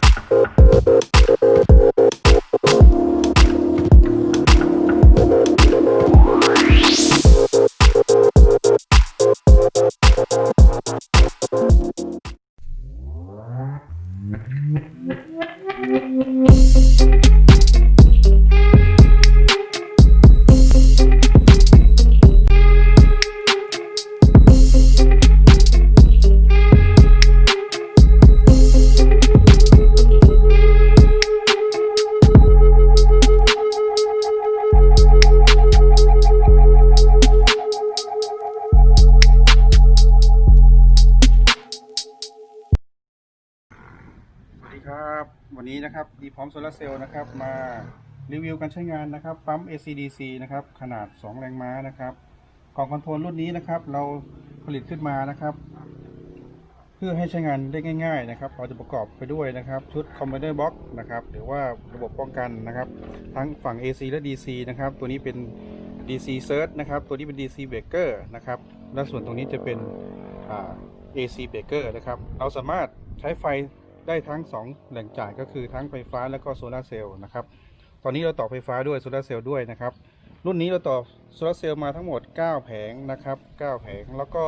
ส วันนี้นะครับดีพร้อมโซลาร์เซลล์นะครับมารีวิวการใช้งานนะครับปั๊ม ACDC นะครับขนาด 2 แรงม้านะครับกล่องคอนโทรลรุ่นนี้นะครับ เราผลิตขึ้นมานะครับ เพื่อให้ใช้งานได้ง่าย ๆ นะครับ เราจะประกอบไปด้วยนะครับ ชุด Commander Box นะครับหรือว่าระบบป้องกันนะครับ ทั้งฝั่ง AC และ DC นะครับ ตัวนี้เป็น DC Surge นะครับ ตัวนี้เป็น DC Breaker นะครับและส่วนตรงนี้จะเป็น AC Breaker นะครับ เราสามารถใช้ไฟ ได้ทั้ง 2 แหล่งจ่ายก็คือทั้งไฟฟ้าและก็โซลาเซลล์นะครับ ตอนนี้เราต่อไฟฟ้าด้วยโซลาเซลล์ด้วยนะครับ รุ่นนี้เราต่อโซลาเซลล์มาทั้งหมด 9 แผงนะครับ 9 แผงแล้วก็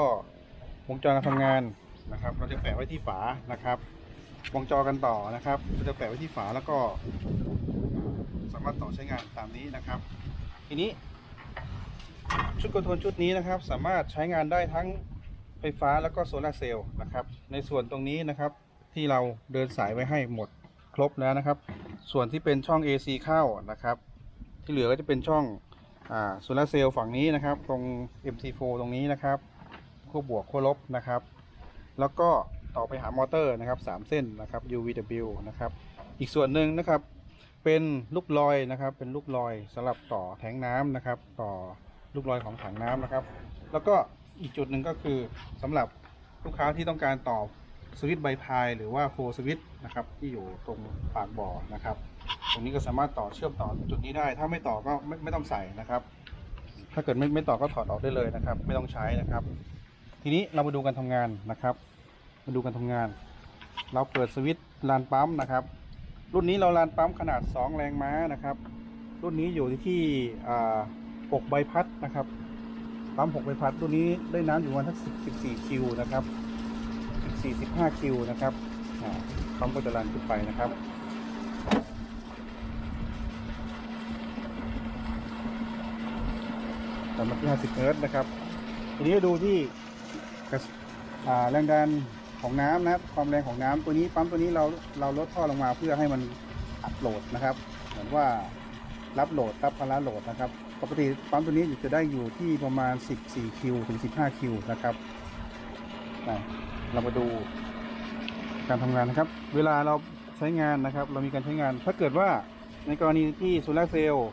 วงจรการทำงานนะครับ เราจะแปะไว้ที่ฝานะครับวงจรกันต่อนะครับเราจะแปะไว้ที่ฝาแล้วก็ สามารถต่อใช้งานตามนี้นะครับ ทีนี้ ชุดคอนโทรลชุดนี้นะครับ สามารถใช้งานได้ทั้งไฟฟ้าแล้วก็โซลาเซลล์นะครับ ในส่วนตรงนี้นะครับ ที่เราเดินสายไว้ให้หมดครบแล้วนะครับ ส่วนที่เป็นช่อง AC เข้านะครับ ที่เหลือก็จะเป็นช่องโซลาเซลล์ฝั่งนี้นะครับ ตรง MC4 ตรงนี้นะครับขั้วบวกขั้วลบนะครับ แล้วก็ต่อไปหามอเตอร์นะครับสามเส้นนะครับ UVW นะครับ อีกส่วนหนึ่งนะครับ เป็นลูกลอยนะครับ เป็นลูกลอยสำหรับต่อแทงน้ำนะครับ ต่อลูกลอยของถังน้ำนะครับ แล้วก็อีกจุดหนึ่งก็คือสำหรับลูกค้าที่ต้องการต่อ สวิตช์ไบพายหรือว่าโฟสวิตช์นะครับที่อยู่ตรงปากบ่อนะครับ ตรงนี้ก็สามารถต่อเชื่อมต่อจุดนี้ได้ ถ้าไม่ต่อก็ไม่ไม่ต้องใส่นะครับ ถ้าเกิดไม่ไม่ต่อก็ถอดออกได้เลยนะครับ ไม่ต้องใช้นะครับ ทีนี้เรามาดูการทำงานนะครับ มาดูการทำงาน เราเปิดสวิตช์ลานปั๊มนะครับ รุ่นนี้เราลานปั๊มขนาด 2 แรงม้านะครับ รุ่นนี้อยู่ที่อ่า6ใบพัดนะครับปั๊ม6ใบพัดรุ่นนี้ได้น้ำอยู่ประมาณทัก14คิวนะครับ 45 คิวนะครับอ่าปั๊มก็จะรันขึ้นไปนะครับแต่มาที่50เฮิร์ตนะครับ ทีนี้ดูที่แรงดันของน้ำนะครับ ความแรงของน้ำตัวนี้ปั๊มตัวนี้เราเราลดท่อลงมาเพื่อให้มันอัดโหลดนะครับ เหมือนว่ารับโหลดรับภาระโหลดนะครับ ปกติปั๊มตัวนี้จะได้อยู่ที่ประมาณ 14 คิวถึง 15 คิวนะครับ เรามาดูการทำงานนะครับ เวลาเราใช้งานนะครับ เรามีการใช้งาน ถ้าเกิดว่าในกรณีที่โซลาร์เซลล์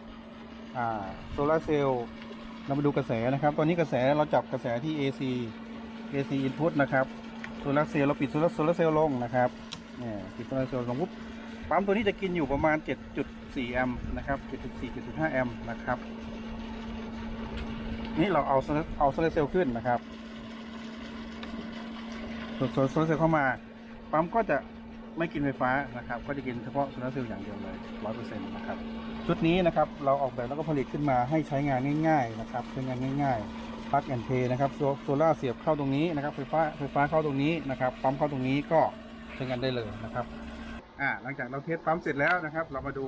โซลาร์เซลล์เรามาดูกระแสนะครับ ตอนนี้กระแสเราจับกระแสที่ AC AC input นะครับโซลาร์เซลล์เราปิดโซลาร์โซลาร์เซลล์ลงนะครับเนี่ยปิดโซลาร์เซลล์ลงปุ๊บปั๊มตัวนี้จะกินอยู่ประมาณ 7.4 แอมป์นะครับ 7.4 7.5แอมป์นะครับ นี่เราเอาเอาโซลาร์เซลล์ขึ้นนะครับ ส่วนโซลาร์เซลล์เข้ามา ปั๊มก็จะไม่กินไฟฟ้านะครับ ก็จะกินเฉพาะโซลาร์เซลล์อย่างเดียวเลย100%นต์นะครับ ชุดนี้นะครับ เราออกแบบแล้วก็ผลิตขึ้นมาให้ใช้งานง่ายๆนะครับใช้งานง่ายๆปลั๊กแอนเพย์นะครับโซล่าร์เสียบเข้าตรงนี้นะครับไฟฟ้าไฟฟ้าเข้าตรงนี้นะครับปั๊มเข้าตรงนี้ก็ใช้งานได้เลยนะครับอ่าหลังจากเราเทสปั๊มเสร็จแล้วนะครับ เรามาดู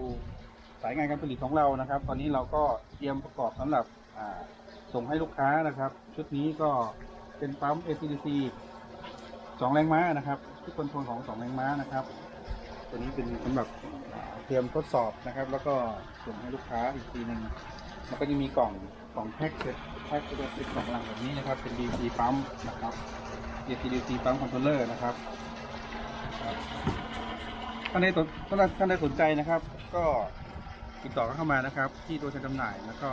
สายงานการผลิตของเรานะครับ ตอนนี้เราก็เตรียมประกอบสำหรับอ่าส่งให้ลูกค้านะครับ ชุดนี้ก็เป็นปั๊ม ACDC สองแรงม้านะครับที่คอนโทรลของสองแรงม้านะครับ ตัวนี้เป็นสำหรับเตรียมทดสอบนะครับ แล้วก็ส่งให้ลูกค้าอีกทีหนึ่งแล้วก็จะมีกล่องกล่องแพ็กเสร็จแพ็กจะเป็นกล่องลังแบบนี้นะครับ เป็น DC ปั๊มนะครับ DC DC ปั๊มคอนโทรลเลอร์นะครับท่านใดสนท่านใดสนใจนะครับ ก็ติดต่อเข้ามานะครับ ที่ตัวแทนจำหน่ายแล้วก็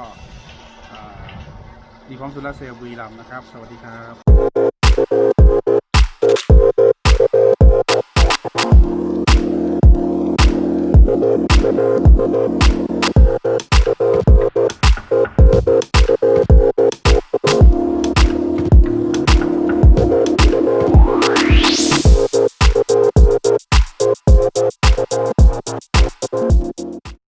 ดีพร้อมโซลาเซลล์บุรีรัมย์นะครับ สวัสดีครับ Thank you.